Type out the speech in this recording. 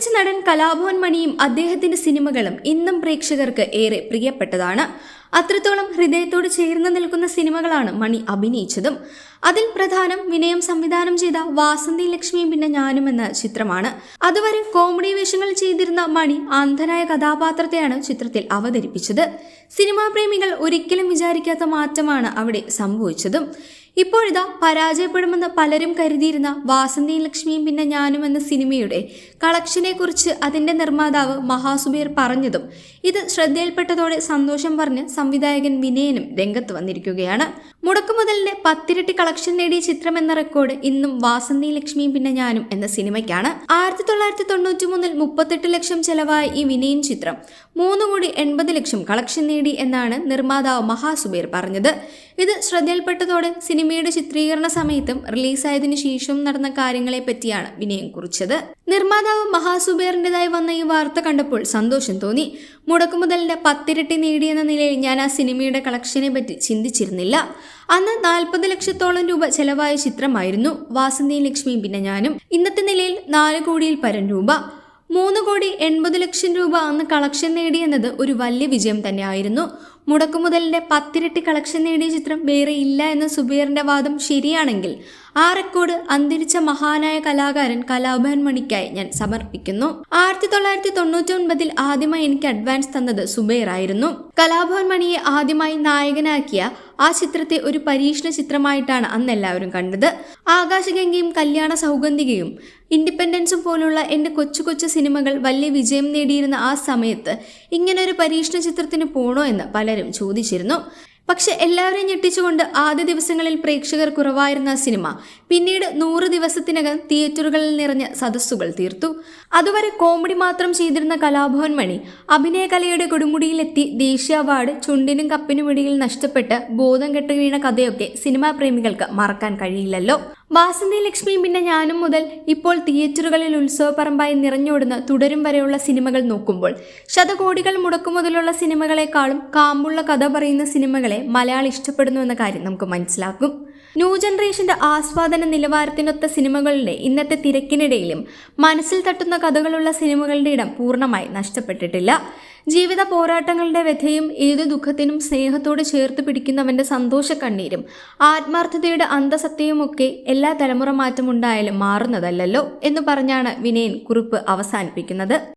അന്തരിച്ച നടൻ കലാഭവൻ മണിയും അദ്ദേഹത്തിന്റെ സിനിമകളും ഇന്നും പ്രേക്ഷകർക്ക് ഏറെ പ്രിയപ്പെട്ടതാണ്. അത്രത്തോളം ഹൃദയത്തോട് ചേർന്ന് നിൽക്കുന്ന സിനിമകളാണ് മണി അഭിനയിച്ചതും. അതിൽ പ്രധാനം വിനയം സംവിധാനം ചെയ്ത വാസന്തി ലക്ഷ്മിയും പിന്നെ ഞാനും എന്ന ചിത്രമാണ്. അതുവരെ കോമഡി വേഷങ്ങൾ ചെയ്തിരുന്ന മണി അന്ധനായ കഥാപാത്രത്തെയാണ് ചിത്രത്തിൽ അവതരിപ്പിച്ചത്. സിനിമാ പ്രേമികൾ ഒരിക്കലും വിചാരിക്കാത്ത മാറ്റമാണ് അവിടെ സംഭവിച്ചതും. ഇപ്പോഴിതാ പരാജയപ്പെടുമെന്ന് പലരും കരുതിയിരുന്ന വാസന്തിയും ലക്ഷ്മിയും പിന്നെ ഞാനും എന്ന സിനിമയുടെ കളക്ഷനെ കുറിച്ച് അതിന്റെ നിർമ്മാതാവ് മഹാസുബീർ പറഞ്ഞതും ഇത് ശ്രദ്ധയിൽപ്പെട്ടതോടെ സന്തോഷം പറഞ്ഞ് സംവിധായകൻ വിനയനും രംഗത്ത് വന്നിരിക്കുകയാണ്. മുടക്കുമുതലിന്റെ പത്തിരട്ടി കളക്ഷൻ നേടിയ ചിത്രം എന്ന റെക്കോർഡ് ഇന്നും വാസന്തി ലക്ഷ്മിയും പിന്നെ ഞാനും എന്ന സിനിമയ്ക്കാണ്. ആയിരത്തി തൊള്ളായിരത്തി തൊണ്ണൂറ്റി മൂന്നിൽ മുപ്പത്തെട്ട് ലക്ഷം ചെലവായ ഈ വിനയൻ ചിത്രം. മൂന്ന് കോടി എൺപത് ലക്ഷം കളക്ഷൻ നേടി എന്നാണ് നിർമ്മാതാവ് മഹാസുബേർ പറഞ്ഞത്. ഇത് ശ്രദ്ധയിൽപ്പെട്ടതോടെ സിനിമയുടെ ചിത്രീകരണ സമയത്തും റിലീസായതിനു ശേഷവും നടന്ന കാര്യങ്ങളെ പറ്റിയാണ് വിനയം കുറിച്ചത്. നിർമ്മാതാവ് മഹാസുബേറിന്റെതായി വന്ന ഈ വാർത്ത കണ്ടപ്പോൾ സന്തോഷം തോന്നി. മുടക്കുമുതലിന്റെ പത്തിരട്ടി നേടിയെന്ന നിലയിൽ ഞാൻ ആ സിനിമയുടെ കളക്ഷനെ പറ്റി ചിന്തിച്ചിരുന്നില്ല. അന്ന് നാൽപ്പത് ലക്ഷത്തോളം രൂപ ചെലവായ ചിത്രമായിരുന്നു വാസന്തിയും ലക്ഷ്മിയും പിന്നെ ഞാനും ഇന്നത്തെ നിലയിൽ നാല് കോടിയിൽ പരം രൂപ. മൂന്ന് കോടി എൺപത് ലക്ഷം രൂപ അന്ന് കളക്ഷൻ നേടിയെന്നത് ഒരു വലിയ വിജയം തന്നെയായിരുന്നു. മുടക്കുമുതലിന്റെ പത്തിരട്ടി കളക്ഷൻ നേടിയ ചിത്രം വേറെ ഇല്ല എന്ന സുബീറിന്റെ വാദം ശരിയാണെങ്കിൽ ആ റെക്കോർഡ് അന്തരിച്ച മഹാനായ കലാകാരൻ കലാഭവൻ മണിക്കായി ഞാൻ സമർപ്പിക്കുന്നു. ആയിരത്തി തൊള്ളായിരത്തി തൊണ്ണൂറ്റി ഒൻപതിൽ ആദ്യമായി എനിക്ക് അഡ്വാൻസ് തന്നത് സുബൈർ ആയിരുന്നു. കലാഭവൻ മണിയെ ആദ്യമായി നായകനാക്കിയ ആ ചിത്രത്തെ ഒരു പരീക്ഷണ ചിത്രമായിട്ടാണ് അന്ന് എല്ലാവരും കണ്ടത്. ആകാശഗംഗയും കല്യാണ സൗഗന്ധികയും ഇൻഡിപെൻഡൻസും പോലുള്ള എന്റെ കൊച്ചു കൊച്ചു സിനിമകൾ വലിയ വിജയം നേടിയിരുന്ന ആ സമയത്ത് ഇങ്ങനൊരു പരീക്ഷണ ചിത്രത്തിന് പോണോ എന്ന് പലരും ചോദിച്ചിരുന്നു. പക്ഷെ എല്ലാവരെയും ഞെട്ടിച്ചുകൊണ്ട് ആദ്യ ദിവസങ്ങളിൽ പ്രേക്ഷകർ കുറവായിരുന്ന സിനിമ പിന്നീട് നൂറ് ദിവസത്തിനകം തിയേറ്ററുകളിൽ നിറഞ്ഞ സദസ്സുകൾ തീർത്തു. അതുവരെ കോമഡി മാത്രം ചെയ്തിരുന്ന കലാഭവൻ മണി അഭിനയകലയുടെ കൊടുമുടിയിലെത്തി ദേശീയ അവാർഡ് ചുണ്ടിനും കപ്പിനും ഇടയിൽ നഷ്ടപ്പെട്ട് ബോധം കെട്ട് വീണ കഥയൊക്കെ സിനിമാ പ്രേമികൾക്ക് മറക്കാൻ കഴിയില്ലല്ലോ. വാസന്തി ലക്ഷ്മിയും പിന്നെ ഞാനും മുതൽ ഇപ്പോൾ തിയേറ്ററുകളിൽ ഉത്സവപ്പറമ്പായി നിറഞ്ഞോടുന്ന തുടരും വരെയുള്ള സിനിമകൾ നോക്കുമ്പോൾ ശതകോടികൾ മുടക്കുമുതലുള്ള സിനിമകളെക്കാളും കാമ്പുള്ള കഥ പറയുന്ന സിനിമകളെ മലയാളി ഇഷ്ടപ്പെടുന്നു എന്ന കാര്യം നമുക്ക് മനസ്സിലാക്കും. ന്യൂ ജനറേഷന്റെ ആസ്വാദന നിലവാരത്തിനൊത്ത സിനിമകളുടെ ഇന്നത്തെ തിരക്കിനിടയിലും മനസ്സിൽ തട്ടുന്ന കഥകളുള്ള സിനിമകളുടെ ഇടം പൂർണമായി നഷ്ടപ്പെട്ടിട്ടില്ല. ജീവിത പോരാട്ടങ്ങളുടെ വ്യഥയും ഏത് ദുഃഖത്തിനും സ്നേഹത്തോട് ചേർത്ത് പിടിക്കുന്നവന്റെ സന്തോഷ കണ്ണീരും ആത്മാർത്ഥതയുടെ അന്തസത്തയുമൊക്കെ എല്ലാ തലമുറ മാറ്റമുണ്ടായാലും മാറുന്നതല്ലല്ലോ എന്ന് പറഞ്ഞാണ് വിനയൻ കുറിപ്പ് അവസാനിപ്പിക്കുന്നത്.